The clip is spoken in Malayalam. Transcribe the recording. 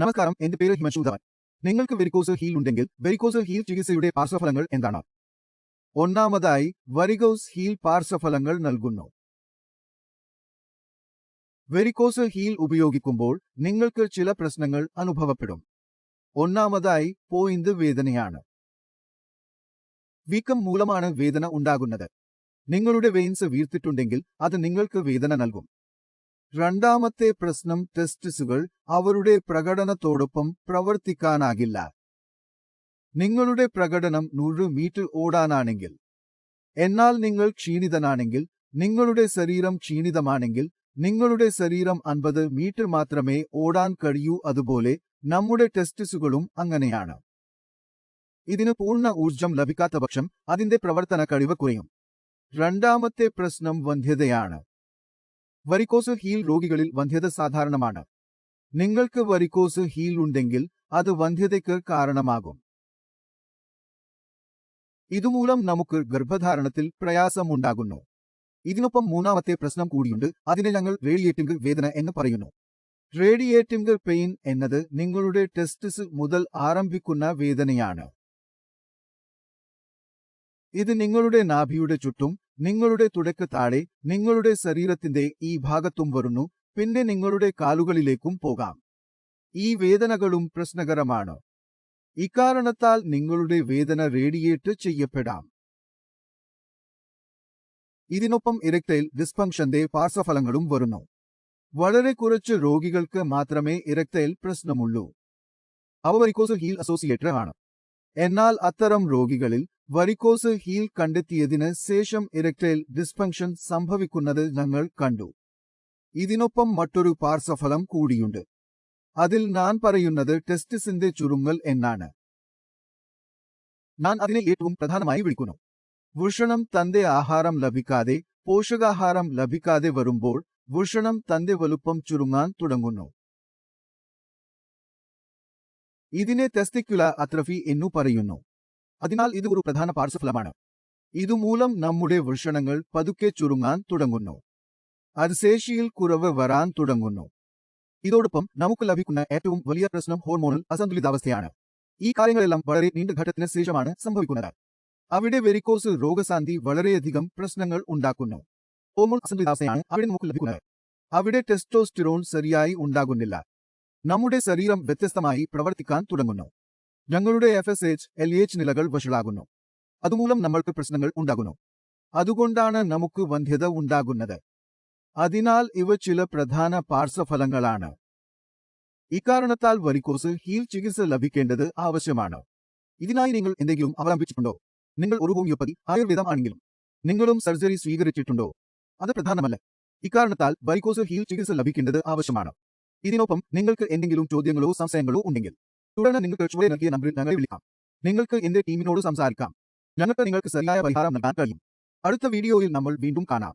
നമസ്കാരം എന്റെ പേര് ഹിമശു ധവൻ നിങ്ങൾക്ക് വെരിക്കോസ് ഹീൽ ഉണ്ടെങ്കിൽ വെരിക്കോസ് ഹീൽ ചികിത്സയുടെ പാർശ്വഫലങ്ങൾ എന്താണ്? ഒന്നാമതായി വരികോസ് ഹീൽ പാർശ്വഫലങ്ങൾ നൽകുന്നു. വെരിക്കോസ് ഹീൽ ഉപയോഗിക്കുമ്പോൾ നിങ്ങൾക്ക് ചില പ്രശ്നങ്ങൾ അനുഭവപ്പെടും. ഒന്നാമതായി പോയിന്റ് വേദനയാണ്. വീക്കം മൂലമാണ് വേദന ഉണ്ടാകുന്നത്. നിങ്ങളുടെ വെയിൻസ് വീർത്തിട്ടുണ്ടെങ്കിൽ അത് നിങ്ങൾക്ക് വേദന നൽകും. രണ്ടാമത്തെ പ്രശ്നം ടെസ്റ്റിസുകൾ അവരുടെ പ്രകടനത്തോടൊപ്പം പ്രവർത്തിക്കാനാകില്ല. നിങ്ങളുടെ പ്രകടനം നൂറ് മീറ്റർ ഓടാനാണെങ്കിൽ എന്നാൽ നിങ്ങൾ ക്ഷീണിതനാണെങ്കിൽ നിങ്ങളുടെ ശരീരം ക്ഷീണിതമാണെങ്കിൽ നിങ്ങളുടെ ശരീരം അൻപത് മീറ്റർ മാത്രമേ ഓടാൻ കഴിയൂ അതുപോലെ നമ്മുടെ ടെസ്റ്റിസുകളും അങ്ങനെയാണ്. ഇതിന് പൂർണ ഊർജം ലഭിക്കാത്ത പക്ഷം അതിന്റെ പ്രവർത്തന കഴിവ് കുറയും. രണ്ടാമത്തെ പ്രശ്നം വന്ധ്യതയാണ്. വരിക്കോസ് ഹീൽ രോഗികളിൽ വന്ധ്യത സാധാരണമാണ്. നിങ്ങൾക്ക് വരിക്കോസ് ഹീൽ ഉണ്ടെങ്കിൽ അത് വന്ധ്യതയ്ക്ക് കാരണമാകും. ഇതുമൂലം നമുക്ക് ഗർഭധാരണത്തിൽ പ്രയാസമുണ്ടാകുന്നു. ഇതിനൊപ്പം മൂന്നാമത്തെ പ്രശ്നം കൂടിയുണ്ട്. അതിനെ ഞങ്ങൾ റേഡിയേറ്റിംഗ് വേദന എന്ന് പറയുന്നു. റേഡിയേറ്റിംഗ് പെയിൻ എന്നത് നിങ്ങളുടെ ടെസ്റ്റിസ് മുതൽ ആരംഭിക്കുന്ന വേദനയാണ്. ഇത് നിങ്ങളുടെ നാഭിയുടെ ചുറ്റും നിങ്ങളുടെ തുടക്ക് താഴെ നിങ്ങളുടെ ശരീരത്തിന്റെ ഈ ഭാഗത്തും വരുന്നു പിന്നെ നിങ്ങളുടെ കാലുകളിലേക്കും പോകാം. ഈ വേദനകളും പ്രശ്നകരമാണ്. ഇക്കാരണത്താൽ നിങ്ങളുടെ വേദന റേഡിയേറ്റ് ചെയ്യപ്പെടാം. ഇതിനൊപ്പം ഇരക്ടൈൽ ഡിസ്ഫങ്ഷന്റെ പാർശ്വഫലങ്ങളും വരുന്നു. വളരെ കുറച്ച് രോഗികൾക്ക് മാത്രമേ ഇരക്ടൈൽ പ്രശ്നമുള്ളൂ. അവ വരിക്കോസ് ഹീൽ അസോസിയേറ്റഡ് ആണ്. എന്നാൽ അത്തരം രോഗികളിൽ വരിക്കോസ് ഹീൽ കണ്ടെത്തിയതിന് ശേഷം ഇരക്ടൈൽ ഡിസ്ഫങ്ഷൻ സംഭവിക്കുന്നത് ഞങ്ങൾ കണ്ടു. ഇതിനൊപ്പം മറ്റൊരു പാർശ്വഫലം കൂടിയുണ്ട്. അതിൽ ഞാൻ പറയുന്നത് ടെസ്റ്റിസിന്റെ ചുരുങ്ങൽ എന്നാണ്. ഞാൻ അതിനെ ഏറ്റവും പ്രധാനമായി വിളിക്കുന്നു. വൃഷണം തന്റെ ആഹാരം ലഭിക്കാതെ പോഷകാഹാരം ലഭിക്കാതെ വരുമ്പോൾ വൃഷണം തന്റെ വലുപ്പം ചുരുങ്ങാൻ തുടങ്ങുന്നു. ഇതിനെ ടെസ്റ്റിക്കുല അത്രഫി എന്നു പറയുന്നു. അതിനാൽ ഇത് ഒരു പ്രധാന പാർശ്വഫലമാണ്. ഇതുമൂലം നമ്മുടെ വൃഷണങ്ങൾ പതുക്കെ ചുരുങ്ങാൻ തുടങ്ങുന്നു. അത് ശേഷിയിൽ കുറവ് വരാൻ തുടങ്ങുന്നു. ഇതോടൊപ്പം നമുക്ക് ലഭിക്കുന്ന ഏറ്റവും വലിയ പ്രശ്നം ഹോർമോണൽ അസന്തുലിതാവസ്ഥയാണ്. ഈ കാര്യങ്ങളെല്ലാം വളരെ നീണ്ട ഘട്ടത്തിന് ശേഷമാണ് സംഭവിക്കുന്നത്. അവിടെ വെരിക്കോസ് രോഗശാന്തി വളരെയധികം പ്രശ്നങ്ങൾ ഉണ്ടാക്കുന്നു. ഹോർമോൺ അസന്തുലിതാവസ്ഥയാണ് അവിടെ നമുക്ക് ലഭിക്കുന്നത്. അവിടെ ടെസ്റ്റോസ്റ്റിറോൺ ശരിയായി ഉണ്ടാകുന്നില്ല. നമ്മുടെ ശരീരം വ്യത്യസ്തമായി പ്രവർത്തിക്കാൻ തുടങ്ങുന്നു. ഞങ്ങളുടെ F S H L H നിലകൾ വഷളാകുന്നു. അതുമൂലം നമ്മൾക്ക് പ്രശ്നങ്ങൾ ഉണ്ടാകുന്നു. അതുകൊണ്ടാണ് നമുക്ക് വന്ധ്യത ഉണ്ടാകുന്നത്. അതിനാൽ ഇവ ചില പ്രധാന പാർശ്വഫലങ്ങളാണ്. ഇക്കാരണത്താൽ വരിക്കോസ് ഹീൽ ചികിത്സ ലഭിക്കേണ്ടത് ആവശ്യമാണ്. ഇതിനായി നിങ്ങൾ എന്തെങ്കിലും അവലംബിച്ചിട്ടുണ്ടോ? നിങ്ങൾ ഒരു ഹോമിയോപ്പതി ആയുർവേദം ആണെങ്കിലും നിങ്ങളും സർജറി സ്വീകരിച്ചിട്ടുണ്ടോ? അത് പ്രധാനമല്ല. ഇക്കാരണത്താൽ വരിക്കോസ് ഹീൽ ചികിത്സ ലഭിക്കേണ്ടത് ആവശ്യമാണ്. ഇതിനൊപ്പം നിങ്ങൾക്ക് എന്തെങ്കിലും ചോദ്യങ്ങളോ സംശയങ്ങളോ ഉണ്ടെങ്കിൽ തുടർന്ന് നിങ്ങൾക്ക് ചുവടെ നൽകിയ നമ്പറിൽ ഞങ്ങളെ വിളിക്കാം. നിങ്ങൾക്ക് എന്റെ ടീമിനോട് സംസാരിക്കാം. ഞങ്ങൾക്ക് നിങ്ങൾക്ക് ശരിയായ പരിഹാരം നൽകാൻ കഴിയും. അടുത്ത വീഡിയോയിൽ നമ്മൾ വീണ്ടും കാണാം.